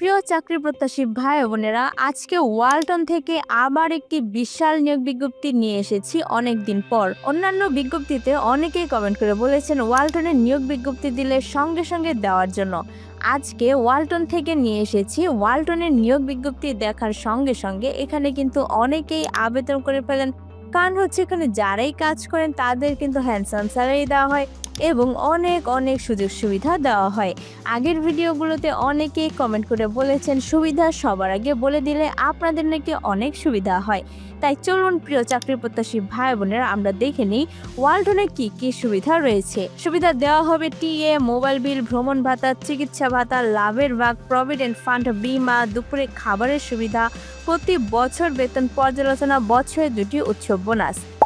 প্রিয় চাকরি প্রত্যাশী ভাই বোনেরা, আজকে ওয়ালটন থেকে আবার একটি বিশাল নিয়োগ বিজ্ঞপ্তি নিয়ে এসেছি অনেক দিন পর। অন্যান্য বিজ্ঞপ্তিতে অনেকেই কমেন্ট করে বলেছেন ওয়ালটনের নিয়োগ বিজ্ঞপ্তি দিলে সঙ্গে সঙ্গে দেওয়ার জন্য। আজকে ওয়ালটন থেকে নিয়ে এসেছি, ওয়ালটনের নিয়োগ বিজ্ঞপ্তি দেখার সঙ্গে সঙ্গে এখানে কিন্তু অনেকেই আবেদন করে ফেলেন। কারণ হচ্ছে এখানে যারাই কাজ করেন তাদের কিন্তু হ্যান্ডসাম স্যালারি দেওয়া হয়। এবং অনেক অনেক সুযোগ সুবিধা দেওয়া হয়। আগের ভিডিওগুলোতে অনেকেই কমেন্ট করে বলেছেন, সুবিধা সবার আগে বলে দিলে আপনাদের নাকি অনেক সুবিধা হয়। তাই চলুন প্রিয় চাকরি প্রত্যাশী ভাই বোনেরা, আমরা দেখে নিই ওয়ালটনে কি কি সুবিধা রয়েছে। সুবিধা দেওয়া হবে টিএ মোবাইল বিল ভ্রমণ ভাতা, চিকিৎসা ভাতা, লাভের ভাগ প্রভিডেন্ট ফান্ড বিমা, দুপুরে খাবারের সুবিধা, প্রতি বছর বেতন পর্যালোচনা, বছরে দুটি উৎসব বোনাস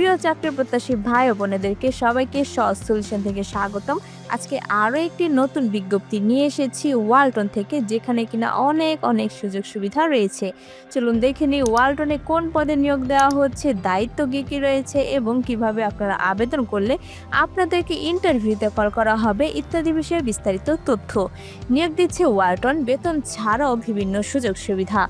প্রিয় চাকরি প্রত্যাশী ভাই ও বোনেদেরকে সবাইকে সহজ সলিউশন থেকে স্বাগতম। আজকে আরও একটি নতুন বিজ্ঞপ্তি নিয়ে এসেছি ওয়ালটন থেকে, যেখানে কিনা অনেক অনেক সুযোগ সুবিধা রয়েছে। চলুন দেখে নিই ওয়ালটনে কোন পদে নিয়োগ দেওয়া হচ্ছে, দায়িত্ব কী কী রয়েছে এবং কীভাবে আপনারা আবেদন করলে আপনাদেরকে ইন্টারভিউতে কল করা হবে ইত্যাদি বিষয়ে বিস্তারিত তথ্য। নিয়োগ দিচ্ছে ওয়ালটন, বেতন ছাড়াও বিভিন্ন সুযোগ সুবিধা।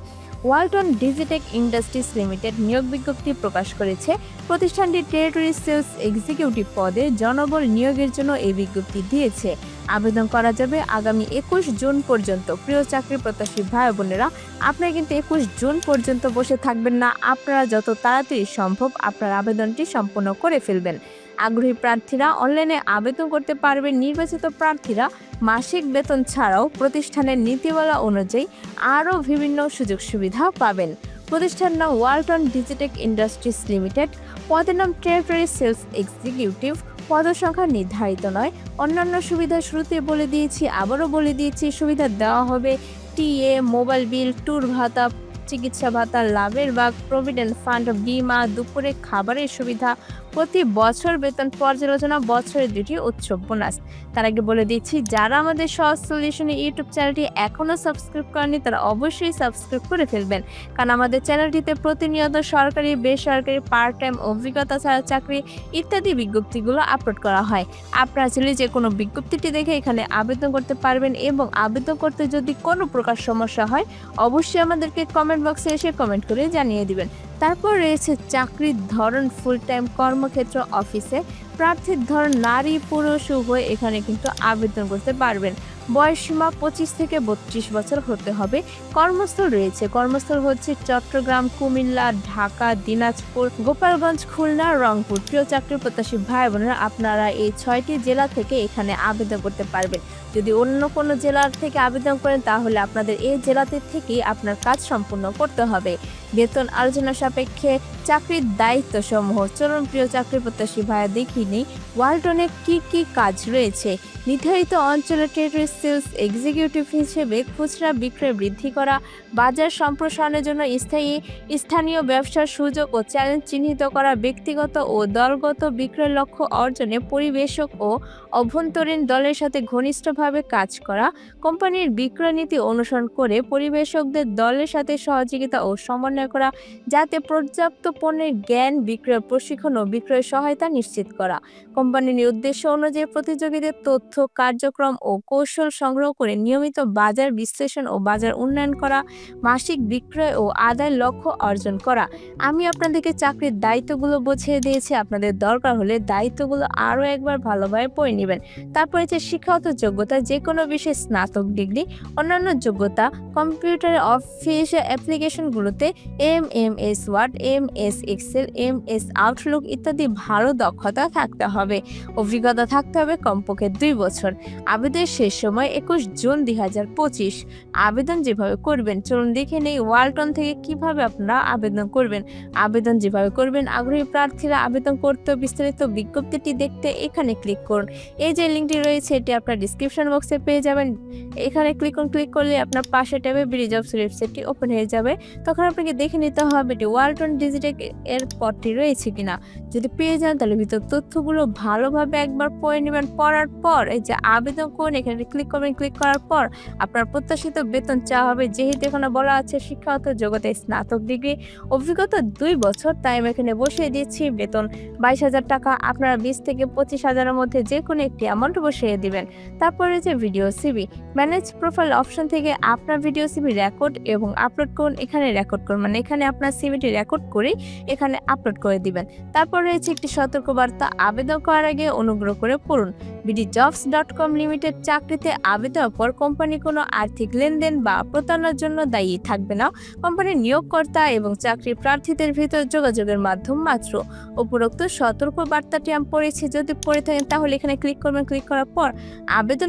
ওয়ালটন ডিজিটেক ইন্ডাস্ট্রিজ লিমিটেড নিয়োগ বিজ্ঞপ্তি প্রকাশ করেছে। প্রতিষ্ঠানটি টেরিটরি সেলস এক্সিকিউটিভ পদে জনবল নিয়োগের জন্য এই বিজ্ঞপ্তি দিয়েছে। আবেদন করা যাবে আগামী একুশ জুন পর্যন্ত। প্রিয় চাকরি প্রত্যাশী ভাই বোনেরা, আপনারা কিন্তু একুশ জুন পর্যন্ত বসে থাকবেন না। আপনারা যত তাড়াতাড়ি সম্ভব আপনার আবেদনটি সম্পূর্ণ করে ফেলবেন। আগ্রহী প্রার্থীরা অনলাইনে আবেদন করতে পারবেন নির্বাচিত প্রার্থীরা মাসিক বেতন ছাড়াও প্রতিষ্ঠানের নীতিমালা অনুযায়ী আরও বিভিন্ন সুযোগ সুবিধা পাবেন। প্রতিষ্ঠান নাম ওয়ালটন ডিজিটেক ইন্ডাস্ট্রিজ লিমিটেড। পদের নাম টেরিটরি সেলস এক্সিকিউটিভ। পদসংখ্যা নির্ধারিত নয়। অন্যান্য সুবিধা শুরুতে বলে দিয়েছি, আবারও বলে দিয়েছি, সুবিধা দেওয়া হবে। টিএ, মোবাইল বিল, ট্যুর ভাতা চিকিৎসা ভাতা লাভের ভাগ প্রভিডেন্ট ফান্ড বিমা দুপুরে খাবারের সুবিধা প্রতি বছর বেতন পর্যালোচনা বছরে দুটি উৎসব বোনাস। তার আগে বলে দিচ্ছি, যারা আমাদের সহজ সলিউশনে ইউটিউব চ্যানেলটি এখনও সাবস্ক্রাইব করেনি তারা অবশ্যই সাবস্ক্রাইব করে ফেলবেন। কারণ আমাদের চ্যানেলটিতে প্রতিনিয়ত সরকারি, বেসরকারি পার্ট টাইম অভিজ্ঞতা ছাড়া চাকরি ইত্যাদি বিজ্ঞপ্তিগুলো আপলোড করা হয়। আপনারা চাইলে যে কোনো বিজ্ঞপ্তিটি দেখে এখানে আবেদন করতে পারবেন এবং আবেদন করতে যদি কোনো প্রকার সমস্যা হয়, অবশ্যই আমাদেরকে কমেন্ট বক্সে এসে কমেন্ট করে জানিয়ে দিবেন। তারপর রয়েছে চাকরির ধরন ফুল টাইম কর্মক্ষেত্র অফিসে প্রার্থীর ধরন নারী, পুরুষ, উভয় এখানে কিন্তু আবেদন করতে পারবেন। বয়সসীমা পঁচিশ থেকে বত্রিশ বছর হতে হবে। কর্মস্থল রয়েছে। কর্মস্থল হচ্ছে চট্টগ্রাম, কুমিল্লা, ঢাকা, দিনাজপুর, গোপালগঞ্জ, খুলনা, রংপুর। প্রিয় চাকরি প্রত্যাশী ভাই বোনেরা আপনারা এই ছয়টি জেলা থেকে এখানে আবেদন করতে পারবেন। যদি অন্য কোনো জেলার থেকে আবেদন করেন, তাহলে আপনাদের এই জেলাতে থেকেই আপনার কাজ সম্পূর্ণ করতে হবে। বেতন আলোচনা সাপেক্ষে চাকরির দায়িত্ব সমূহ চলুন প্রিয় চাকরি প্রত্যাশী ভাইয়া দেখিনি ওয়ালটনে কি কি কাজ রয়েছে? নির্ধারিত অঞ্চলে টেরিটরি সেলস এক্সিকিউটিভ হিসেবে খুচরা বিক্রয় বৃদ্ধি করা, বাজার সম্প্রসারণের জন্য স্থায়ী স্থানীয় ব্যবসার সুযোগ ও চ্যালেঞ্জ চিহ্নিত করা, ব্যক্তিগত ও দলগত বিক্রয় লক্ষ্য অর্জনে পরিবেশক ও অভ্যন্তরীণ দলের সাথে ঘনিষ্ঠভাবে কাজ করা, কোম্পানির বিক্রয় নীতি অনুসরণ করে পরিবেশকদের দলের সাথে সহযোগিতা ও সমন্বয় করা, যাতে পর্যাপ্ত পণ্যের জ্ঞান, বিক্রয় প্রশিক্ষণ ও বিক্রয় সহায়তা নিশ্চিত করা। কোম্পানির উদ্দেশ্য অনুযায়ী প্রতিযোগীদের তথ্য, কার্যক্রম ও কৌশল সংগ্রহ করে নিয়মিত বাজার বিশ্লেষণ ও বাজার উন্নয়ন করা, মাসিক বিক্রয় ও আদায় লক্ষ্য অর্জন করা। আমি আপনাদেরকে চাকরির দায়িত্বগুলো বুঝিয়ে দিয়েছি, আপনাদের দরকার হলে দায়িত্বগুলো আরও একবার ভালোভাবে পড়ে নেবেন। তারপরে যে শিক্ষাগত যোগ্যতা যে কোনো বিষয়ে স্নাতক ডিগ্রি, অন্যান্য যোগ্যতা, computer office অ্যাপ্লিকেশনগুলোতে M M S word M S excel M S outlook ইত্যাদি ভালো দক্ষতা থাকতে হবে। অভিজ্ঞতা থাকতে হবে কমপক্ষে দুই বছর। আবেদনের শেষ সময় একুশ জুন দুই হাজার পঁচিশ। আবেদন যেভাবে করবেন, চলুন দেখে নেই ওয়ালটন থেকে কীভাবে আপনারা আবেদন করবেন। আবেদন যেভাবে করবেন, আগ্রহী প্রার্থীরা আবেদন করতে বিস্তারিত বিজ্ঞপ্তিটি দেখতে এখানে ক্লিক করুন। এই যে লিঙ্কটি রয়েছে, এটি আপনার ডিসক্রিপশন ডিসক্রিপশন বক্সে পেয়ে যাবেন। এখানে ক্লিক অন ক্লিক করলে আপনার পাশে ট্যাবে বিডি জবস ওয়েবসাইটটি ওপেন হয়ে যাবে। তখন আপনাকে দেখে নিতে হবে এটি ওয়ালটন ডিজিটেক এর পথটি রয়েছে কিনা। যদি পেয়ে যান তাহলে ভিতর তথ্যগুলো ভালোভাবে একবার পড়ে নেবেন। পড়ার পর এই যে আবেদন করুন, এখানে ক্লিক করবেন। ক্লিক করার পর আপনার প্রত্যাশিত বেতন চাওয়া হবে। যেহেতু এখানে বলা আছে শিক্ষাগত জগতে স্নাতক ডিগ্রি। অভিজ্ঞতা দুই বছর, তাই আমি এখানে বসিয়ে দিচ্ছি বেতন। বাইশ হাজার টাকা, আপনারা বিশ থেকে পঁচিশ হাজারের মধ্যে যে কোনো একটি অ্যামাউন্ট বসিয়ে দিবেন। তারপরে যে video CV manage profile option থেকে আপনার ভিডিও সিবি রেকর্ড এবং আপলোড করুন, এখানে রেকর্ড করুন। মানে এখানে আপনার সিবিটি রেকর্ড করে এখানে আপলোড করে দিবেন। তারপর রয়েছে একটি সতর্কবার্তা, আবেদন করার আগে অনুগ্রহ করে পড়ুন। BD jobs dot com limited চাকরিতে আবেদনের পর কোম্পানি কোনো আর্থিক লেনদেন বা প্রতারণার জন্য দায়ী থাকবে না। কোম্পানির নিয়োগকর্তা এবং চাকরি প্রার্থীদের ভিতর যোগাযোগের মাধ্যম মাত্র। উপরোক্ত সতর্ক বার্তাটি আমি পড়েছি, যদি পড়ে থাকেন তাহলে এখানে ক্লিক করবেন। ক্লিক করার পর আবেদন